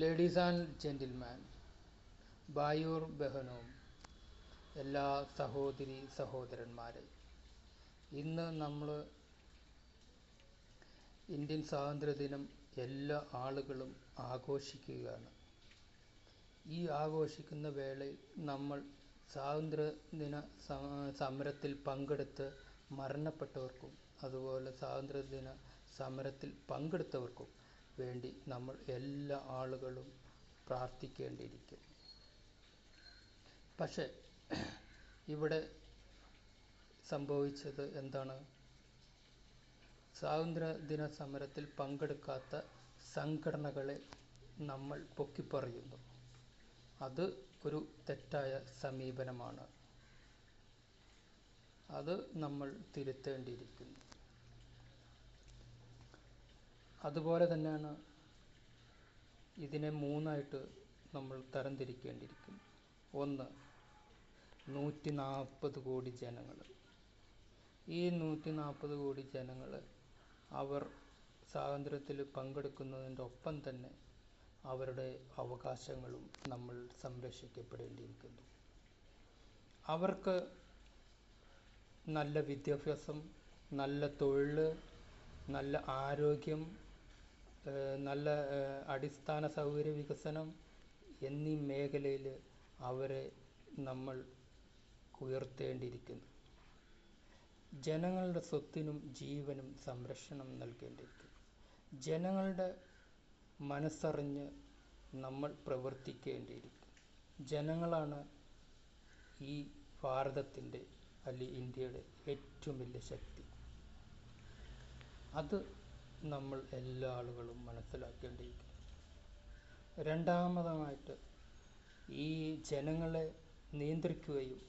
Ladies and gentleman ബായൂർ ബഹനവും എല്ലാ സഹോദരി സഹോദരന്മാരെ ഇന്ന് നമ്മൾ ഇന്ത്യൻ സ്വാതന്ത്ര്യദിനം എല്ലാ ആളുകളും ആഘോഷിക്കുകയാണ്. ഈ ആഘോഷിക്കുന്ന വേളയിൽ നമ്മൾ സ്വാതന്ത്ര്യദിന സമരത്തിൽ പങ്കെടുത്ത് മരണപ്പെട്ടവർക്കും അതുപോലെ സ്വാതന്ത്ര്യദിന സമരത്തിൽ പങ്കെടുത്തവർക്കും വേണ്ടി നമ്മൾ എല്ലാ ആളുകളും പ്രാർത്ഥിക്കേണ്ടിയിരിക്കും. പക്ഷേ ഇവിടെ സംഭവിച്ചത് എന്താണ്? സ്വാതന്ത്ര്യദിന സമരത്തിൽ പങ്കെടുക്കാത്ത സംഘടനകളെ നമ്മൾ പൊക്കിപ്പറയുന്നു. അത് ഒരു തെറ്റായ സമീപനമാണ്. അത് നമ്മൾ തിരുത്തേണ്ടിയിരിക്കുന്നു. അതുപോലെ തന്നെയാണ് ഇതിനെ മൂന്നായിട്ട് നമ്മൾ തരംതിരിക്കേണ്ടിയിരിക്കുന്നു. ഒന്ന് നൂറ്റി നാൽപ്പത് കോടി ജനങ്ങൾ ഈ നൂറ്റി നാൽപ്പത് കോടി ജനങ്ങൾ അവർ സ്വാതന്ത്ര്യത്തിൽ പങ്കെടുക്കുന്നതിന്റെ ഒപ്പം തന്നെ അവരുടെ അവകാശങ്ങളും നമ്മൾ സംരക്ഷിക്കപ്പെടേണ്ടിയിരിക്കുന്നു. അവർക്ക് നല്ല വിദ്യാഭ്യാസം നല്ല തൊഴിൽ നല്ല ആരോഗ്യം നല്ല അടിസ്ഥാന സൗകര്യ വികസനം എന്നീ മേഖലയിൽ അവരെ നമ്മൾ ഉയർത്തേണ്ടിയിരിക്കുന്നു. ജനങ്ങളുടെ സ്വത്തിനും ജീവനും സംരക്ഷണം നൽകേണ്ടിയിരിക്കുന്നു. ജനങ്ങളുടെ മനസ്സറിഞ്ഞ് നമ്മൾ പ്രവർത്തിക്കേണ്ടിയിരിക്കുന്നു. ജനങ്ങളാണ് ഈ ഭാരതത്തിന്റെ അല്ലെങ്കിൽ ഇന്ത്യയുടെ ഏറ്റവും വലിയ ശക്തി. അത് നമ്മൾ എല്ലാ ആളുകളും മനസ്സിലാക്കേണ്ടിയിരിക്കുന്നു. രണ്ടാമതായിട്ട് ഈ ജനങ്ങളെ നിയന്ത്രിക്കുകയും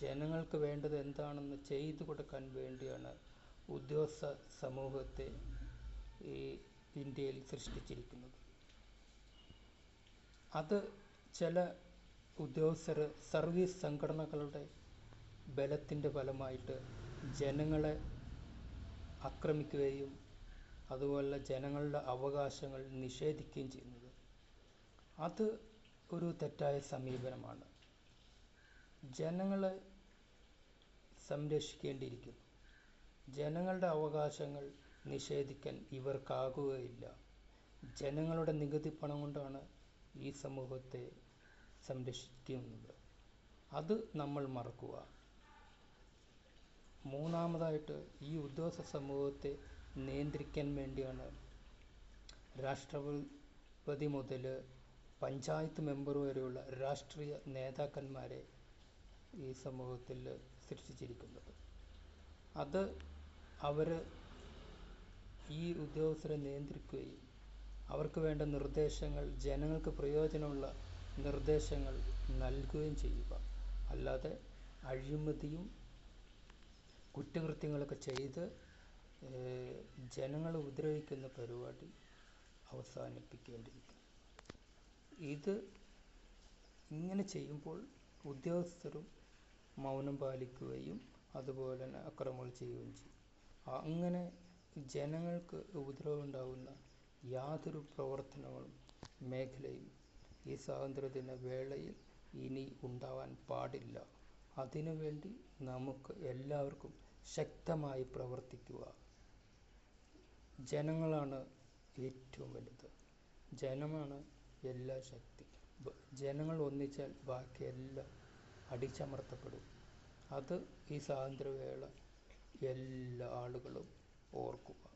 ജനങ്ങൾക്ക് വേണ്ടത് എന്താണെന്ന് ചെയ്തു കൊടുക്കാൻ വേണ്ടിയാണ് ഉദ്യോഗസ്ഥ സമൂഹത്തെ ഈ ഇന്ത്യയിൽ സൃഷ്ടിച്ചിരിക്കുന്നത്. അത് ചില ഉദ്യോഗസ്ഥർ സർവീസ് സംഘടനകളുടെ ബലത്തിന്റെ ഫലമായിട്ട് ജനങ്ങളെ ആക്രമിക്കുകയും അതുപോലെ ജനങ്ങളുടെ അവകാശങ്ങൾ നിഷേധിക്കുകയും ചെയ്യുന്നത്. അത് ഒരു തെറ്റായ സമീപനമാണ്. ജനങ്ങളെ സംരക്ഷിക്കേണ്ടിയിരിക്കുന്നു. ജനങ്ങളുടെ അവകാശങ്ങൾ നിഷേധിക്കാൻ ഇവർക്കാകുകയില്ല. ജനങ്ങളുടെ നികുതി പണം കൊണ്ടാണ് ഈ സമൂഹത്തെ സംരക്ഷിക്കുന്നത്. അത് നമ്മൾ മറക്കുക. മൂന്നാമതായിട്ട് ഈ ഉദ്യോഗസ്ഥ സമൂഹത്തെ നിയന്ത്രിക്കാൻ വേണ്ടിയാണ്. രാഷ്ട്രപതി മുതൽ പഞ്ചായത്ത് മെമ്പർ വരെയുള്ള രാഷ്ട്രീയ നേതാക്കന്മാരെ ഈ സമൂഹത്തിൽ സൃഷ്ടിച്ചിരിക്കുന്നത്. അത് അവർ ഈ ഉദ്യോഗസ്ഥരെ നിയന്ത്രിക്കുകയും അവർക്ക് വേണ്ട നിർദ്ദേശങ്ങൾ ജനങ്ങൾക്ക് പ്രയോജനമുള്ള നിർദ്ദേശങ്ങൾ നൽകുകയും ചെയ്യുക. അല്ലാതെ അഴിമതിയും കുറ്റകൃത്യങ്ങളൊക്കെ ചെയ്ത് ജനങ്ങളെ ഉപദ്രവിക്കുന്ന പരിപാടി അവസാനിപ്പിക്കേണ്ടിയിരിക്കുന്നു. ഇത് ഇങ്ങനെ ചെയ്യുമ്പോൾ ഉദ്യോഗസ്ഥരും മൗനം പാലിക്കുകയും അതുപോലെ തന്നെ അക്രമങ്ങൾ ചെയ്യുകയും ചെയ്യും. അങ്ങനെ ജനങ്ങൾക്ക് ഉപദ്രവം ഉണ്ടാകുന്ന യാതൊരു പ്രവർത്തനങ്ങളും മേഖലയും ഈ സ്വാതന്ത്ര്യദിന വേളയിൽ ഇനി ഉണ്ടാവാൻ പാടില്ല. അതിനുവേണ്ടി നമുക്ക് എല്ലാവർക്കും ശക്തമായി പ്രവർത്തിക്കുക. ജനങ്ങളാണ് ഏറ്റവും വലുത്. ജനമാണ് എല്ലാ ശക്തി. ജനങ്ങൾ ഒന്നിച്ചാൽ ബാക്കിയെല്ലാം അടിച്ചമർത്തപ്പെടും. അത് ഈ സ്വാതന്ത്ര്യവേള എല്ലാ ആളുകളും ഓർക്കുക.